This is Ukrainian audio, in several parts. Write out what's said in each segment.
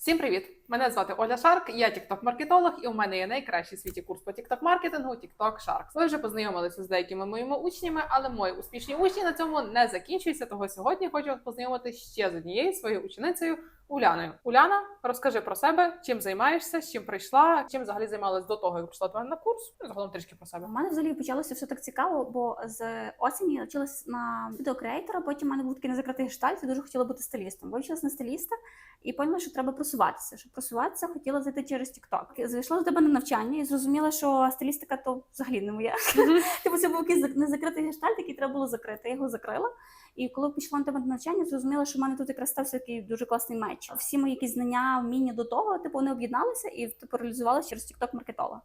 Всім привіт! Мене звати Оля Шарк, я тікток-маркетолог, і у мене є найкращий в світі курс по тікток-маркетингу TikTok Sharks. Ви вже познайомилися з деякими моїми учнями, але мої успішні учні на цьому не закінчуються. Того сьогодні хочу вас познайомити ще з однією своєю ученицею Уляною. Уляна, розкажи про себе, чим займаєшся, з чим прийшла, чим взагалі займалась до того, як прийшла до на курс. Ну, загалом трішки про себе. У мене взагалі почалося все так цікаво, бо з осені я вчилась на відеокреатора, потім у мене був такий незакритий гештальт, і дуже хотіла бути стилістом. Вивчилась на стиліста і поняла, що треба просуватися. Щоб просуватися, хотіла зайти через TikTok. Зайшла до тебе на навчання і зрозуміла, що стилістика то взагалі не моя. Типу це був якийсь незакритий гештальт, який треба було закрити. Я його закрила. І коли пішла на тебе на навчання, зрозуміла, що в мене тут якраз стався такий дуже класний меч. Всі мої якісь знання, вміння до того, типу, вони об'єдналися і типу, реалізувалися через TikTok маркетолога.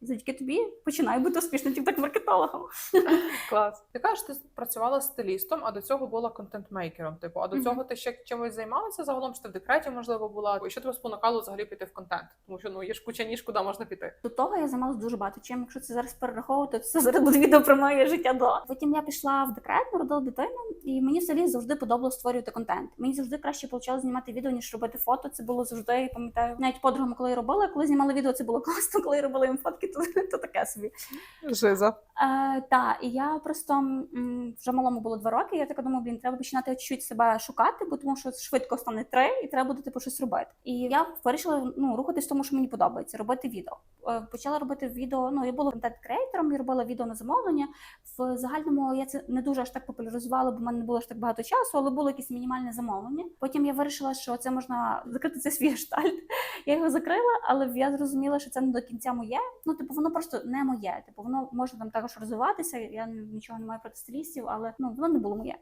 І завдяки тобі починаю бути успішним TikTok-маркетологом. Клас. Ти кажеш, ти працювала стилістом, а до цього була контент-мейкером. Типу, а до цього ти ще чимось займалася загалом? Чи ти в декреті можливо була? І що тебе спонукало взагалі піти в контент? Тому що ну є ж куча ніж, куди можна піти. До того я займалася дуже багато чим. Якщо це зараз перераховувати, то це зараз буде відео про моє життя до. Потім я пішла в декрет, народила дитину, і мені взагалі завжди подобалося створювати контент. Мені завжди краще вийшло знімати відео, ніж робити фото. Це було завжди, я пам'ятаю. Навіть подругами, коли я робила, коли знімала відео, це було класно. Коли я робила їм фотки, то, то таке собі. Жиза. Е, та, і я просто м, вже малому було два роки. Я така думаю, блін, треба починати чуть себе шукати, бо тому що швидко стане три, і треба буде типу щось робити. І я вирішила ну рухатись в тому, що мені подобається, робити відео. Е, почала робити відео. Ну я була контент-креатором, я робила відео на замовлення. В загальному я це не дуже аж так популяризувала, бо в мене не було ж так багато часу, але було якесь мінімальне замовлення. Потім я вирішила, що це можна закрити цей свій гештальт. Я його закрила, але я зрозуміла, що це не до кінця моє. Ну, типу, воно просто не моє. Типу, воно може там також розвиватися. Я нічого не маю проти стилістів, але ну воно не було моє.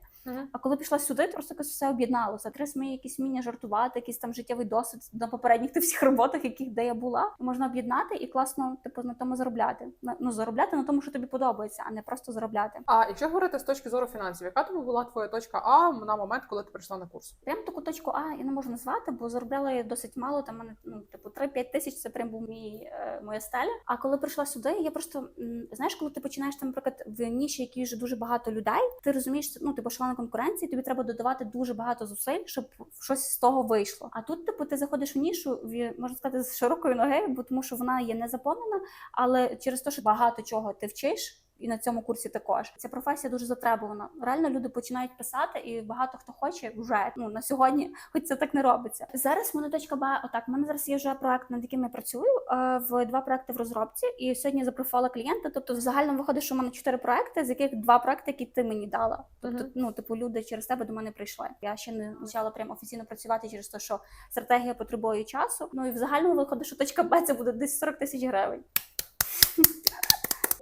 А коли пішла сюди, то просто якось все об'єдналося. Якраз мої якісь вміння жартувати, якийсь там життєвий досвід на попередніх тих всіх роботах, яких де я була, можна об'єднати і класно, типу, на тому заробляти. Ну заробляти на тому, що тобі подобається, а не просто заробляти. А якщо говорити з точки зору фінансів, яка тобі була твоя точка А на момент, коли ти прийшла на курс? Прям таку точку А я не можу назвати, бо заробляла я досить мало. Там мене ну типу 3-5 тисяч це прям був мій е, моя стеля. А коли прийшла сюди, я просто знаєш, коли ти починаєш там, наприклад, в ніші, які вже дуже багато людей, ти розумієш, ну типу шалена конкуренції, тобі треба додавати дуже багато зусиль, щоб щось з того вийшло. А тут, типу, ти заходиш в нішу, можна сказати, з широкої ноги, бо тому що вона є не заповнена, але через те, що багато чого ти вчиш. І на цьому курсі також ця професія дуже затребувана. Реально люди починають писати, і багато хто хоче вже ну на сьогодні, хоч це так не робиться. Зараз мене точка Б. Отак, в мене зараз є вже проект, над яким я працюю. е, В два проекти в розробці. І сьогодні я запрофала клієнта. Тобто, в загальному виходить, що в мене чотири проекти, з яких два проекти, які ти мені дала. Тобто, ну типу, люди через тебе до мене прийшли. Я ще не почала прям офіційно працювати через те, що стратегія потребує часу. Ну і в загальному виходить, що точка Б це буде десь 40 тисяч гривень.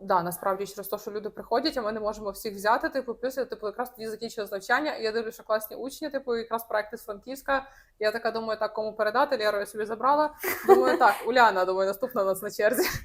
Да, насправді через те, що люди приходять, а ми не можемо всіх взяти. Типу, плюс я типу якраз тоді закінчилось навчання. І я дивлюся, що класні учні, типу, якраз проекти з Франківська. Я така думаю, так кому передати. Лєру я собі забрала. Думаю, так, Уляна, думаю, наступна у нас на черзі.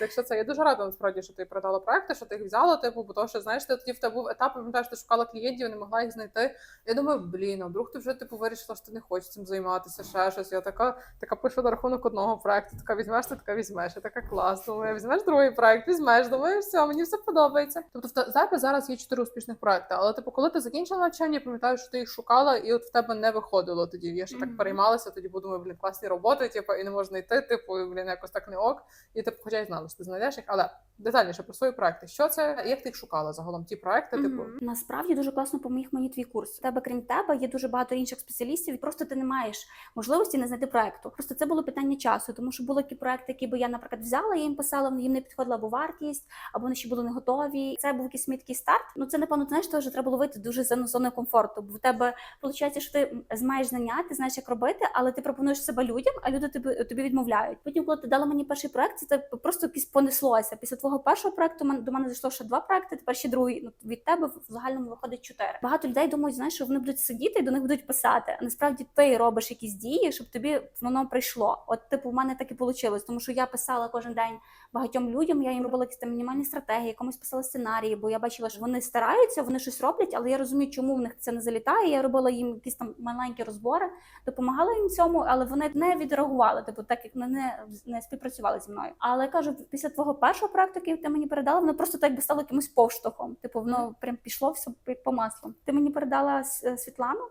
Так що це я дуже рада насправді, що ти передала проекти, що ти їх взяла. Типу, бо то, що знаєш, ти тоді в тебе був етап, пам'ятаєш, ти шукала клієнтів, не могла їх знайти. Я думаю, блін, а вдруг ти вже типу вирішила, що ти не хочеш цим займатися, ще щось. Я така, така пишу на рахунок одного проекту. Така візьмеш, ти така візьмеш. Я така клас. Думаю, візьмеш другий проект, візьмеш. Все, мені все подобається. Тобто, в те- тебе зараз є чотири успішних проекти. Але типу, коли ти закінчила навчання, я пам'ятаю, що ти їх шукала, і от в тебе не виходило тоді. Я ще так переймалася, тоді бо блін, класні роботи, типу, і не можна йти, типу, і, блін, якось так не ок. І типу, хоча й знала, що ти знайдеш їх, але детальніше про свої проекти. Що це? Як ти їх шукала загалом? Ті проекти, типу. Мгм. насправді дуже класно поміг мені твій курс. У тебе, крім тебе, є дуже багато інших спеціалістів. і Просто ти не маєш можливості не знайти проекту. Просто це було питання часу, тому що були такі проекти, які би я, наприклад, взяла, я їм писала, їм не підходила або вартість, або вони ще були не готові. Це був якийсь мій такий старт. Ну це напевно, знаєш, теж треба було вийти дуже за зону комфорту. Бо в тебе виходить, що ти знаєш знання, ти знаєш, як робити, але ти пропонуєш себе людям, а люди тобі тобі відмовляють. Потім, коли ти дала мені перший проект, це просто якось понеслося. Після твого першого проекту до мене зайшло ще два проекти. Тепер ще другий. Ну від тебе в загальному виходить чотири. Багато людей думають, знаєш, що вони будуть сидіти і до них будуть писати. А насправді ти робиш якісь дії, щоб тобі воно прийшло. От, типу, в мене так і вийшло, тому що я писала кожен день багатьом людям. Я їм робила якісь там мінімальні стратегії, комусь писала сценарії, бо я бачила, що вони стараються, вони щось роблять, але я розумію, чому в них це не залітає. Я робила їм якісь там маленькі розбори, допомагала їм цьому, але вони не відреагували, типу, так як не, не співпрацювали зі мною. Але я кажу, після твого першого проекту, який ти мені передала, воно просто так би стало якимось повштовхом. Типу, воно прям пішло все по маслу. Ти мені передала Світлану.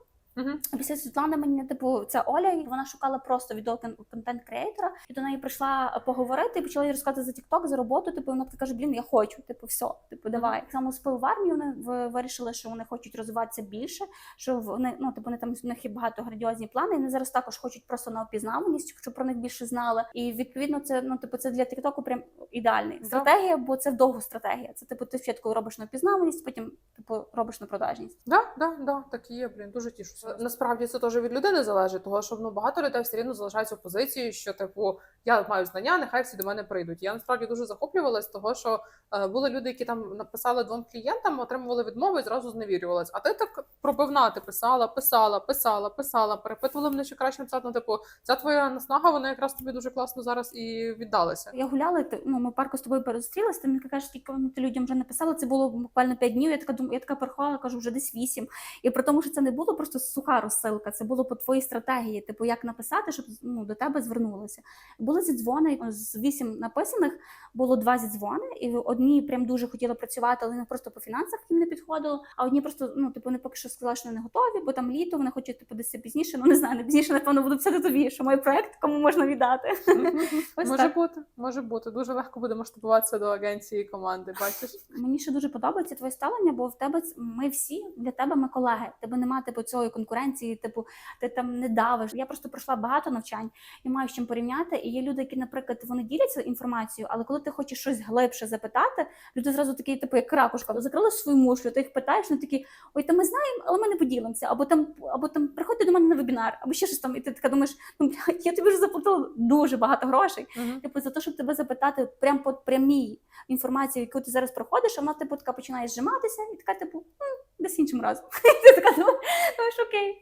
А Після Світлани мені, типу, це Оля, і вона шукала просто відео контент креатора, і до неї прийшла поговорити, і почала їй розказати за TikTok, за роботу. Типу, вона така каже: Блін, я хочу, типу, все, типу, давай. Так Само з пивоварні вони вирішили, що вони хочуть розвиватися більше, що вони, ну, типу, вони там в них є багато грандіозні плани. І вони зараз також хочуть просто на опізнаваність, щоб про них більше знали. І відповідно, це ну, типу, це для TikTok прям ідеальний Да. стратегія, бо це довга стратегія. Це типу, ти спочатку робиш на опізнаваність, потім типу робиш на продажність. Да, да, да, так і є, блін, дуже тішуся. Насправді це теж від людини залежить, того що ну багато людей все рівно залишаються в позиції, що типу я маю знання, нехай всі до мене прийдуть. Я насправді дуже захоплювалась того, що е, були люди, які там написали двом клієнтам, отримували відмови і зразу зневірювалась. А ти так пробивна, ти писала, писала, писала, писала, перепитували мене, що краще написати. Ну, типу, ця твоя наснага, вона якраз тобі дуже класно зараз і віддалася. Я гуляла, ти- ну, ми парку з тобою перестрілися, ти мені кажеш, скільки ти людям вже написала, це було буквально 5 днів. Я така думаю, я така порахувала, кажу, вже десь 8. І при тому, що це не було просто суха розсилка, це було по твоїй стратегії, типу, як написати, щоб ну, до тебе звернулися. Були зідзвони з 8 написаних, було два зідзвони, і одні прям дуже хотіли працювати, але вони просто по фінансах їм не підходило. А одні просто, ну, типу, вони поки що сказали, що не готові, бо там літо, вони хочуть типу, десь пізніше. Ну не знаю, не пізніше, напевно, будуть писати тобі, що мій проект кому можна віддати. Ось Може так. бути, може бути. Дуже легко буде масштабуватися до агенції команди. Бачиш? Мені ще дуже подобається твоє ставлення, бо в тебе ми всі для тебе ми колеги. Тебе немає типу цієї конкуренції, типу ти там не давиш. Я просто пройшла багато навчань і маю з чим порівняти. І є люди, які, наприклад, вони діляться інформацією, але коли ти хочеш щось глибше запитати, люди зразу такі, типу, як ракушка, закрили свою мушлю, ти їх питаєш, вони такі, ой, та ми знаємо, але ми не поділимося. Або там, або там приходьте до мене на вебінар, або ще щось там, і ти така думаєш, ну блядь, я тобі вже заплатила дуже багато грошей. Мгм. Типу, за те, щоб тебе запитати прям по прямій інформації, яку ти зараз проходиш, вона типу така починає зжиматися, і така, типу, «М, десь іншим разом. І ти така думаєш, думаєш, окей.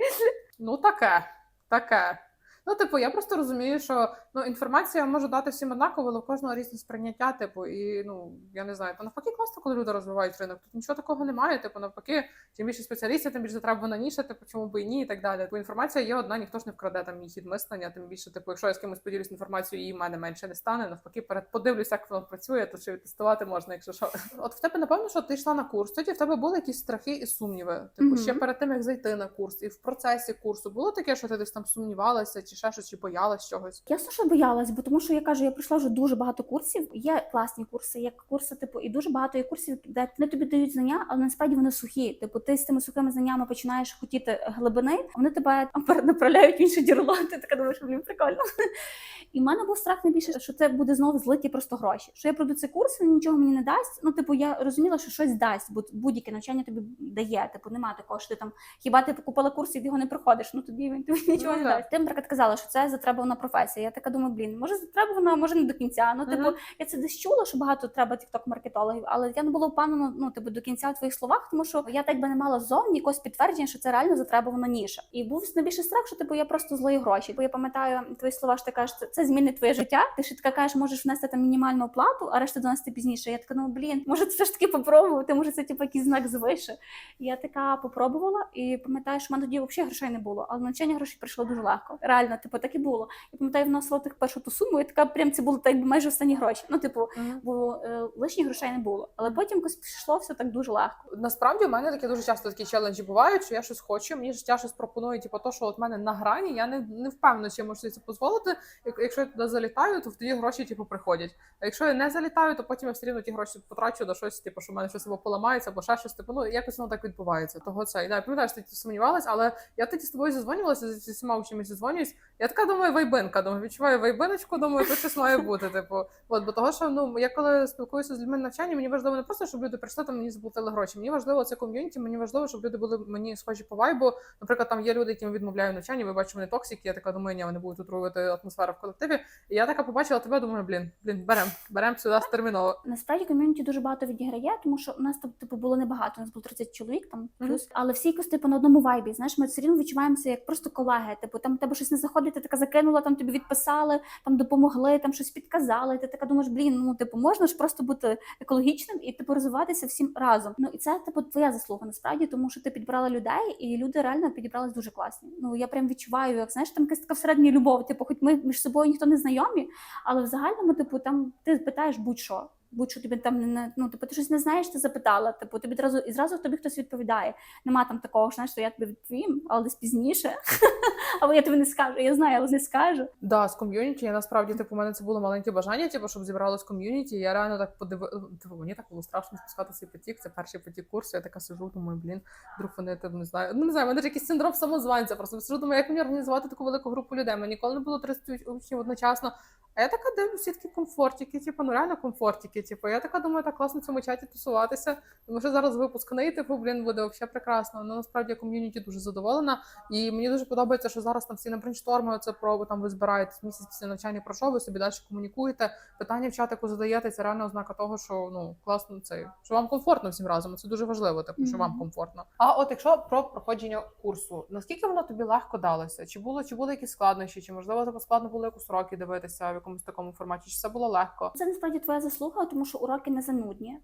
Ну, типу, я просто розумію, що ну, інформація може дати всім однаково, але у кожного різне сприйняття, типу, і ну я не знаю, то навпаки класно, коли люди розвивають ринок. Тут нічого такого немає. Типу, навпаки, чим більше спеціалістів, тим більше треба на ніше, типу, чому би і ні, і так далі. Бо інформація є одна, ніхто ж не вкраде там хід мислення. Тим більше, типу, якщо я з кимось поділюсь інформацією, її в мене менше не стане. Навпаки, перед подивлюся, як воно працює, то чи тестувати можна, якщо що. От в тебе напевно, що ти йшла на курс. Тоді в тебе були якісь страхи і сумніви. Типу, ще перед тим як зайти на курс, і в процесі курсу було таке, що ти десь там сумнівалася, чи ще щось, чи боялась чогось. Ясно, що боялась, бо тому що я кажу, я пройшла вже дуже багато курсів. Є класні курси, є курси, типу, і дуже багато є курсів, де вони тобі дають знання, але насправді вони сухі. Типу, ти з тими сухими знаннями починаєш хотіти глибини, вони тебе там перенаправляють в інше джерело. Ти така думаєш, блін, прикольно. І в мене був страх найбільше, що це буде знову злиті просто гроші. Що я пройду цей курс, він нічого мені не дасть. Ну, типу, я розуміла, що щось дасть, бо будь-яке навчання тобі дає. Типу, немає такого, що ти там хіба ти купила курс і його не проходиш. Ну тоді він тобі нічого Ну, не да. дасть. Ти, наприклад, казала, що це затребувана професія. Я така думаю, блін, може затребувана, може не до кінця. Ну, типу, Мгм. я це десь чула, що багато треба тікток-маркетологів, але я не була впевнена, ну типу до кінця в твоїх словах, тому що я так би не мала ззовні якогось підтвердження, що це реально затребувана ніша. І був найбільший страх, що типу я просто злою гроші. Бо я пам'ятаю твої слова, що ти кажеш, це, це змінить твоє життя. Ти ще така кажеш, можеш внести там мінімальну оплату, а решта донести пізніше. Я така, ну блін, може це все ж таки попробувати, може це типу якийсь знак звише. Я така попробувала і пам'ятаю, що в мене тоді взагалі грошей не було, але навчання грошей прийшло дуже легко. Реально, типу, так і було. Я пам'ятаю, вносила так першу ту суму, і така прям це було так якби майже останні гроші. Ну, типу, бо е, лишніх грошей не було. Але потім якось пішло все так дуже легко. Насправді у мене такі дуже часто такі челенджі бувають, що я щось хочу, мені життя щось пропонує, типу, то, що от мене на грані, я не, не впевнена, чи я можу це дозволити. Як- Якщо я туди залітаю, то тоді гроші типу приходять. А якщо я не залітаю, то потім я все рівно ті гроші потрачу на щось, типу, що в мене щось або поламається, або ще щось. Типу, ну якось воно так відбувається. Того це і да, що ти сумнівалась, але я тоді з тобою зізвонювалася зі всіма учнями зізвонююсь. Я така думаю, вайбинка, думаю, відчуваю вайбиночку, думаю, тут щось має бути. Типу, от бо того, що ну я коли спілкуюся з людьми на навчанні, мені важливо не просто, щоб люди прийшли там мені заплатили гроші. Мені важливо це ком'юніті. Мені важливо, щоб люди були мені схожі по вайбу. Наприклад, там є люди, яким відмовляю в навчанні. Ви бачите, вони токсики. Я така думаю, ні, вони будуть отруювати атмосферу в колективі. І я така побачила тебе, думаю, блін, блін, берем, берем сюди терміново. Насправді ком'юніті дуже багато відіграє, тому що у нас там типу було небагато. У нас було 30 чоловік там плюс, але всі якось типу на одному вайбі. Знаєш, ми все рівно відчуваємося як просто колеги. Типу, там тебе щось не заходить, ти така закинула, там тобі відписали, там допомогли, там щось підказали. Ти така думаєш, блін, ну типу, можна ж просто бути екологічним і типу розвиватися всім разом. Ну і це типу твоя заслуга насправді, тому що ти підбирала людей, і люди реально підібрались дуже класні. Ну я прям відчуваю, як знаєш, там якась така всередині любов. Типу, хоч ми між собою ніхто не знайомі, але в загальному, типу, там ти питаєш будь-що. Будь-що тобі там не- ну, типу, ти щось не знаєш, ти запитала. Типу, тобі одразу і зразу тобі хтось відповідає. Нема там такого, знаєш, що я тобі відповім, але десь пізніше. Або я тобі не скажу. Я знаю, але не скажу. Да, з ком'юніті. Я насправді, типу, у мене це було маленьке бажання, типу, щоб зібралось ком'юніті. Я реально так подивилася. Типу, мені так було страшно спускати цей потік. Це перший потік курсу. Я така сижу, думаю, блін, вдруг вони там не знаю. Ну не знаю, мене ж якийсь синдром самозванця. Просто сижу, думаю, як мені організувати таку велику групу людей. Мені ніколи не було 30 учнів одночасно. А я така дивлюся, всі такі комфортики, типу, ну реально комфортики. Типу, я така думаю, так класно в цьому чаті тусуватися. Тому що зараз випускний, типу, блін, буде взагалі прекрасно. Ну насправді я ком'юніті дуже задоволена. І мені дуже подобається, що зараз там всі на брейншторми це про там ви збираєтесь місяць після навчання пройшов, ви собі далі комунікуєте. Питання в чатику задаєте, це реально ознака того, що ну класно це що вам комфортно всім разом. Це дуже важливо, типу, що вам комфортно. А от якщо про проходження курсу, наскільки воно тобі легко далося? Чи було чи були якісь складнощі, чи можливо тебе складно було якусь уроки дивитися якомусь такому форматі? Чи все було легко? Це насправді твоя заслуга, тому що уроки не занудні,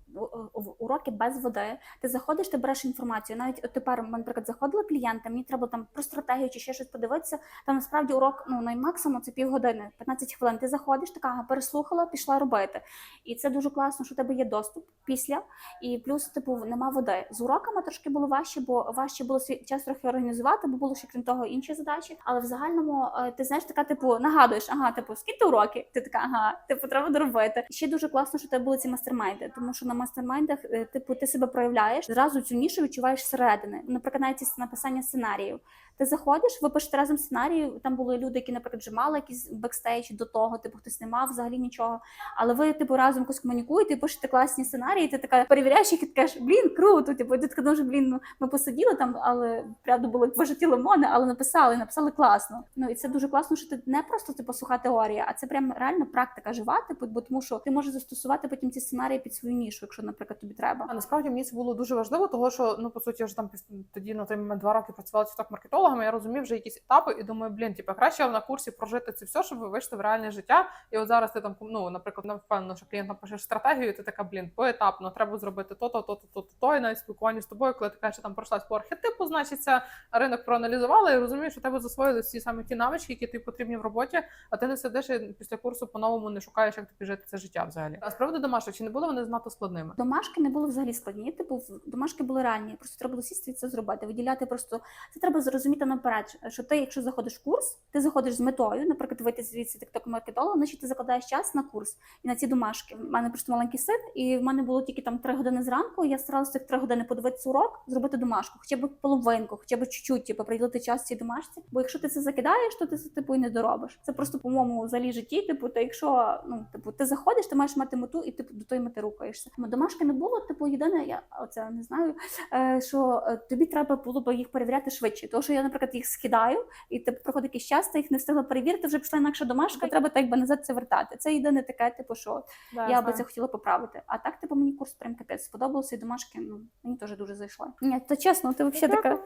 уроки без води. Ти заходиш, ти береш інформацію. Навіть от тепер, ми, наприклад, заходили клієнти, мені треба там про стратегію чи ще щось подивитися. Там насправді урок ну наймаксимум це півгодини, 15 хвилин. Ти заходиш, така переслухала, пішла робити. І це дуже класно, що у тебе є доступ після. І плюс, типу, нема води. З уроками трошки було важче, бо важче було свій час трохи організувати, бо було ще крім того інші задачі. Але в загальному е, ти знаєш, така типу нагадуєш, ага, типу, скільки уроки? Ти така, ага, типу, треба доробити. Ще дуже класно, що тебе були ці мастермайди, тому що на мастермайдах, е, типу, ти себе проявляєш, зразу цю нішу відчуваєш зсередини. Наприклад, навіть написання сценаріїв. Ти заходиш, ви пишете разом сценарій. Там були люди, які, наприклад, вже мали якийсь бекстейдж до того, типу хтось не мав взагалі нічого. Але ви, типу, разом якось комунікуєте, пишете класні сценарії, ти така перевіряєш їх і ти кажеш, блін, круто. Типу, ти така дуже, блін, ну ми посиділи там, але правда було як вижиті лимони, але написали, написали класно. Ну і це дуже класно, що ти не просто типу суха теорія, а це прям реально практика жива, типу, бо тому що ти можеш застосувати потім ці сценарії під свою нішу, якщо, наприклад, тобі треба. А насправді мені це було дуже важливо, тому що ну по суті я вже там тоді на той момент два роки працювала тікток маркетологами. Я розумів вже якісь етапи і думаю, блін, типу, краще на курсі прожити це все, щоб ви вийшли в реальне життя. І от зараз ти там ну, наприклад, не впевнено, що клієнт напишеш стратегію, і ти така, блін, поетапно, треба зробити то, то, то, то, і навіть спілкування з тобою, коли ти кажеш, там пройшлась по архетипу, значить, це ринок проаналізувала і розумієш, що тебе засвоїли всі саме ті навички, які тобі потрібні в роботі, а ти не сидиш і після курсу по-новому не шукаєш, як тобі жити це життя взагалі. А з приводу чи не були вони знато складними? Домашки не були взагалі складні. Типу, домашки були реальні. Просто треба було сісти і це зробити. Виділяти просто це треба зрозуміти наперед. Що ти, якщо заходиш в курс, ти заходиш з метою, наприклад, вийти звідси тікток маркетолога, значить ти закладаєш час на курс і на ці домашки. У мене просто маленький син, і в мене було тільки там три години зранку. Я старалася цих три години подивитися урок, зробити домашку, хоча б половинку, хоча б чуть-чуть, типу, приділити час цій домашці. Бо якщо ти це закидаєш, то ти це типу і не доробиш. Це просто по моєму взагалі житті. Типу, то якщо ну типу ти заходиш, ти маєш мати мету, і ти до тої мети рухаєшся. Домашки не було. Типу, єдине, я оце не знаю, е, що е, тобі треба було б їх перевіряти швидше. Тому що я, наприклад, їх скидаю, і типу проходить якийсь час, ти їх не встигла перевірити. Вже пішла інакша домашка, треба так би назад це вертати. Це єдине таке, типу, що я би це хотіла поправити. А так, типу, мені курс прям капець сподобався, і домашки ну мені теж дуже зайшла. Ні, то чесно, ти взагалі така.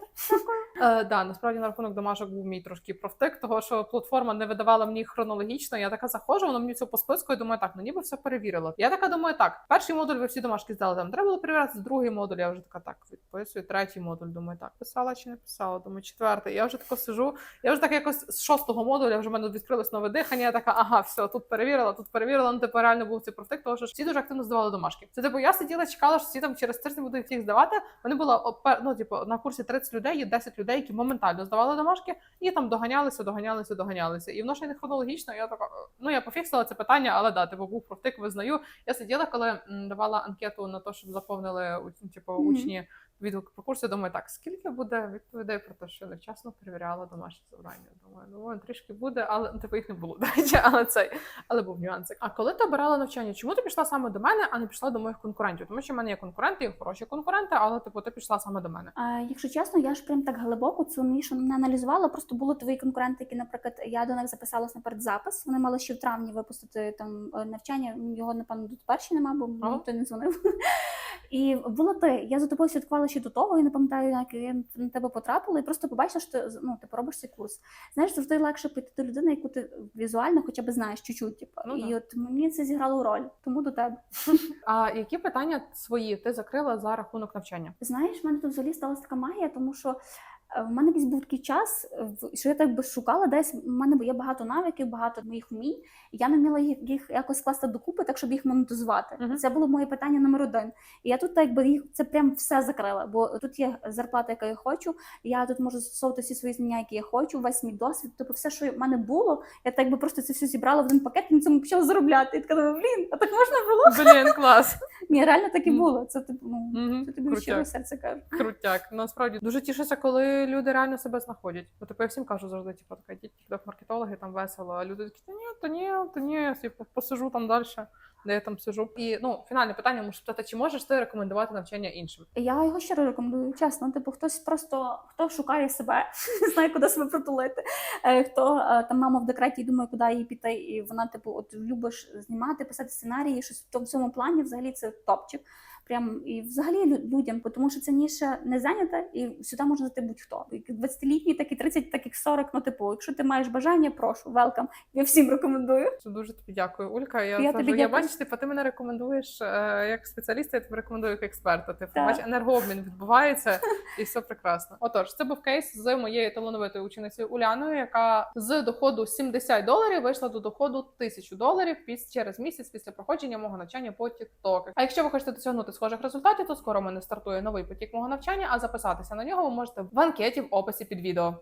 Е, да, насправді на рахунок домашок був мій трошки провтик, того що платформа не видавала мені хронологічно. Я така заходжу, воно мені все по списку, і думаю, так, ну ніби все перевірило. Я така думаю, так, перший модуль ви всі домашки здали. Там треба було перевіряти другий модуль. Я вже така так відписую. Третій модуль. Думаю, так, писала чи не писала. Думаю, четвертий. Я вже тако сижу. Я вже так якось з шостого модуля вже в мене відкрилось нове дихання. Я така, ага, все, тут перевірила, тут перевірила. Ну, типу, реально був цей провтик, тому що всі дуже активно здавали домашки. Це типу, я сиділа, чекала, що всі там через тиждень будуть їх здавати. Вони опе- ну, типу, на курсі 30 людей, є 10 людей, які моментально здавали домашки, і там доганялися, доганялися, доганялися. І воно ще й не хронологічно. Я така, ну я пофіксила це питання, але да, типу був провтик, визнаю. Я сиділа, коли давала анкету на те, щоб заповнили у- типу, учні відгук про курсі. Думаю, так скільки буде відповідей про те, що невчасно перевіряла домашні завдання. Думаю, ну трішки буде, але ну, типу їх не було. але цей, але був нюансик. А коли ти обирала навчання, чому ти пішла саме до мене, а не пішла до моїх конкурентів? Тому що в мене є конкуренти, є хороші конкуренти, але типу ти пішла саме до мене. А, якщо чесно, я ж прям так глибоко цю нішу не аналізувала. Просто були твої конкуренти, які, наприклад, я до них записалась на передзапис. Вони мали ще в травні випустити там е, навчання. Його напевно дотепер ще нема, бо Ага. ніхто не дзвонив. І було ти. Я за тобою слідкувала ще до того, і не пам'ятаю, як я на тебе потрапила, і просто побачила, що ти ну ти поробиш цей курс. Знаєш, завжди легше піти до людини, яку ти візуально хоча б знаєш чуть-чуть. Типу. Ну, і от мені це зіграло роль, тому до тебе. А які питання свої ти закрила за рахунок навчання? Знаєш, в мене тут взагалі сталася така магія, тому що В мене якийсь був такий час, е, що я так би шукала десь. У мене є багато навиків, багато моїх вмінь. Я не вміла їх, їх якось скласти докупи, так щоб їх монетизувати. Мгм. Це було моє питання номер один. І я тут так би їх це прям все закрила. Бо тут є зарплата, яка я хочу. Я тут можу застосовувати всі свої знання, які я хочу, весь мій досвід. Тобто, все, що в мене було, я так би просто це все зібрала в один пакет і на цьому почала заробляти. І така блін, а так можна було? Блін, клас. Ні, реально так і було. Це типу, ну це тобі щирого Крутяк. кажу. Крутяк. Насправді дуже тішуся, коли люди реально себе знаходять. Бо типу, я всім кажу завжди, типу, така йдіть маркетологи, там весело. А люди такі, та ні, та ні, та ні, я посижу там далі, де я там сижу. І ну, фінальне питання можу спитати, чи можеш ти рекомендувати навчання іншим? Я його щиро рекомендую, чесно. Типу, хтось просто хто шукає себе, не знає, куди себе притулити. Е, Хто е, там мама в декреті думає, куди їй піти, і вона, типу, от любиш знімати, писати сценарії, щось в цьому плані взагалі це топчик. Прям і взагалі лю- людям, тому що це ніша не зайнята, і сюди можна зайти будь-хто. Як 20-літній, так і 30, так і 40. Ну, типу, якщо ти маєш бажання, прошу, велкам. Я всім рекомендую. Це дуже тобі дякую, Улька. Я, Я завжди- я бачу, типу, ти мене рекомендуєш е, як спеціаліста, я тебе рекомендую як експерта. Типу, Так. бач, енергообмін відбувається і все прекрасно. Отож, це був кейс з моєю талановитою ученицею Уляною, яка з доходу 70 доларів вийшла до доходу 1000 доларів піс через місяць після проходження мого навчання по TikTok. А якщо ви хочете досягнути схожих результатів, то скоро мене стартує новий потік мого навчання. А записатися на нього ви можете в анкеті в описі під відео.